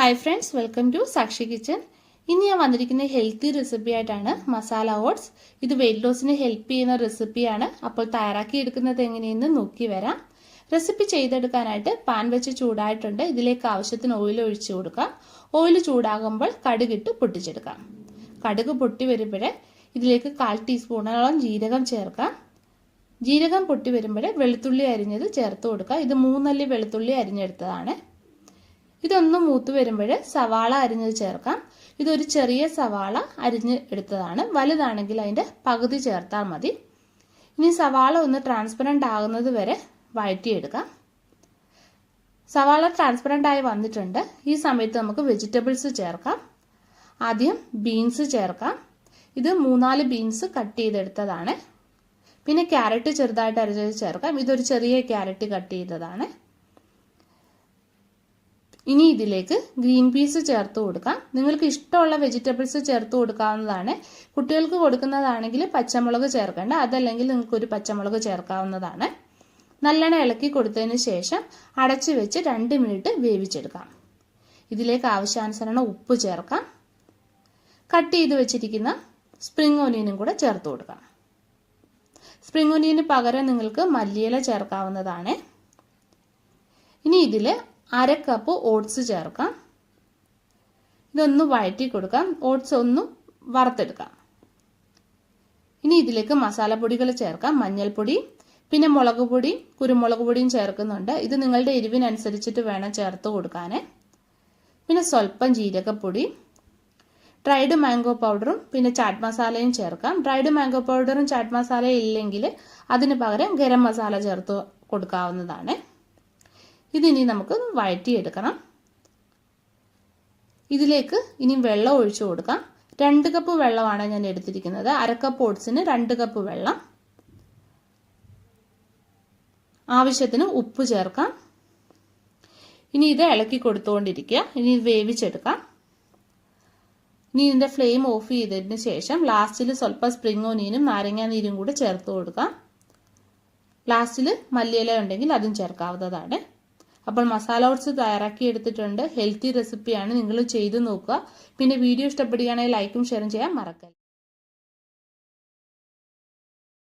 Hi friends welcome to Sakshi kitchen ഇനി ഞാൻ വന്നിരിക്കുന്ന ഹെൽത്തി റെസിപ്പി ആയിട്ടാണ് മസാല ഓട്സ് ഇത് വെയിറ്റ് ലോസിന് ഹെൽപ്പ് ചെയ്യുന്ന റെസിപ്പിയാണ് അപ്പോൾ തയ്യാറാക്കി എടുക്കുന്നത് എങ്ങനെയെന്ന് നോക്കി വരാം. റെസിപ്പി ചെയ്തെടുക്കാനായിട്ട് പാൻ വെച്ച് ചൂടായിട്ടുണ്ട്. ഇതിലേക്ക് ആവശ്യത്തിന് ഓയിൽ ഒഴിച്ചു കൊടുക്കാം. ഓയിൽ ചൂടാകുമ്പോൾ കടുകിട്ട് പൊട്ടിച്ചെടുക്കാം. കടുക് പൊട്ടി വരുമ്പോഴേ ഇതിലേക്ക് കാൽ ടീസ്പൂണോളം ജീരകം ചേർക്കാം. ജീരകം പൊട്ടി വരുമ്പോൾ വെളുത്തുള്ളി അരിഞ്ഞത് ചേർത്ത് കൊടുക്കുക. ഇത് മൂന്നല്ലി വെളുത്തുള്ളി അരിഞ്ഞെടുത്തതാണ്. ഇതൊന്ന് മൂത്ത് വരുമ്പോൾ സവാള അരിഞ്ഞത് ചേർക്കാം. ഇതൊരു ചെറിയ സവാള അരിഞ്ഞ് എടുത്തതാണ്. വലുതാണെങ്കിൽ അതിന്റെ പകുതി ചേർത്താൽ മതി. ഇനി സവാള ഒന്ന് ട്രാൻസ്പെറന്റ് ആകുന്നത് വരെ വഴറ്റിയെടുക്കാം. സവാള ട്രാൻസ്പെറന്റ് ആയി വന്നിട്ടുണ്ട്. ഈ സമയത്ത് നമുക്ക് വെജിറ്റബിൾസ് ചേർക്കാം. ആദ്യം ബീൻസ് ചേർക്കാം. ഇത് മൂന്നാൽ ബീൻസ് കട്ട് ചെയ്തെടുത്തതാണ്. പിന്നെ ക്യാരറ്റ് ചെറുതായിട്ട് അരിഞ്ഞത് ചേർക്കാം. ഇതൊരു ചെറിയ ക്യാരറ്റ് കട്ട് ചെയ്തതാണ്. ഇനി ഇതിലേക്ക് ഗ്രീൻ പീസ് ചേർത്ത് കൊടുക്കാം. നിങ്ങൾക്ക് ഇഷ്ടമുള്ള വെജിറ്റബിൾസ് ചേർത്ത് കൊടുക്കാവുന്നതാണ്. കുട്ടികൾക്ക് കൊടുക്കുന്നതാണെങ്കിൽ പച്ചമുളക് ചേർക്കേണ്ട. അതല്ലെങ്കിൽ നിങ്ങൾക്ക് ഒരു പച്ചമുളക് ചേർക്കാവുന്നതാണ്. നല്ലെണ്ണ ഇളക്കി കൊടുത്തതിന് ശേഷം അടച്ചു വെച്ച് രണ്ട് മിനിറ്റ് വേവിച്ചെടുക്കാം. ഇതിലേക്ക് ആവശ്യാനുസരണം ഉപ്പ് ചേർക്കാം. കട്ട് ചെയ്ത് വെച്ചിരിക്കുന്ന സ്പ്രിംഗ് ഓനിയനും കൂടെ ചേർത്ത് കൊടുക്കാം. സ്പ്രിംഗ് ഓനിയന് പകരം നിങ്ങൾക്ക് മല്ലിയില ചേർക്കാവുന്നതാണ്. ഇനി ഇതിൽ അര കപ്പ് ഓട്സ് ചേർക്കാം. ഇതൊന്ന് വഴറ്റി കൊടുക്കാം ഓട്സ് ഒന്ന് വറുത്തെടുക്കാം. ഇനി ഇതിലേക്ക് മസാലപ്പൊടികൾ ചേർക്കാം. മഞ്ഞൾപ്പൊടി പിന്നെ മുളക് പൊടി കുരുമുളക് പൊടിയും ചേർക്കുന്നുണ്ട്. ഇത് നിങ്ങളുടെ എരിവിനനുസരിച്ചിട്ട് വേണം ചേർത്ത് കൊടുക്കാൻ പിന്നെ സ്വല്പം ജീരകപ്പൊടി ഡ്രൈഡ് മാംഗോ പൗഡറും പിന്നെ ചാറ്റ് മസാലയും ചേർക്കാം. ഡ്രൈഡ് മാംഗോ പൗഡറും ചാറ്റ് മസാലയും ഇല്ലെങ്കിൽ അതിന് പകരം ഗരം മസാല ചേർത്ത് കൊടുക്കാവുന്നതാണ്. ഇതിനി നമുക്ക് വഴറ്റിയെടുക്കണം. ഇതിലേക്ക് ഇനി വെള്ളം ഒഴിച്ചു കൊടുക്കാം. രണ്ട് കപ്പ് വെള്ളമാണ് ഞാൻ എടുത്തിരിക്കുന്നത്. അരക്കപ്പ് ഓട്സിന് രണ്ട് കപ്പ് വെള്ളം. ആവശ്യത്തിന് ഉപ്പ് ചേർക്കാം. ഇനി ഇത് ഇളക്കി കൊടുത്തുകൊണ്ടിരിക്കുക ഇനി വേവിച്ചെടുക്കാം. ഇനി ഇതിന്റെ ഫ്ലെയിം ഓഫ് ചെയ്തതിന് ശേഷം ലാസ്റ്റിൽ സ്വല്പം സ്പ്രിംഗ് ഓനിയനും നാരങ്ങാ നീരും കൂടെ ചേർത്ത് കൊടുക്കാം. ലാസ്റ്റിൽ മല്ലിയില ഉണ്ടെങ്കിൽ അതും ചേർക്കാവുന്നതാണ്. അപ്പോൾ മസാല ഓട്സ് തയ്യാറാക്കി എടുത്തിട്ടുണ്ട്. ഹെൽത്തി റെസിപ്പിയാണ് നിങ്ങൾ ചെയ്ത് നോക്കുക. പിന്നെ വീഡിയോ ഇഷ്ടപ്പെടുകയാണെങ്കിൽ ലൈക്കും ഷെയറും ചെയ്യാൻ മറക്കല്ല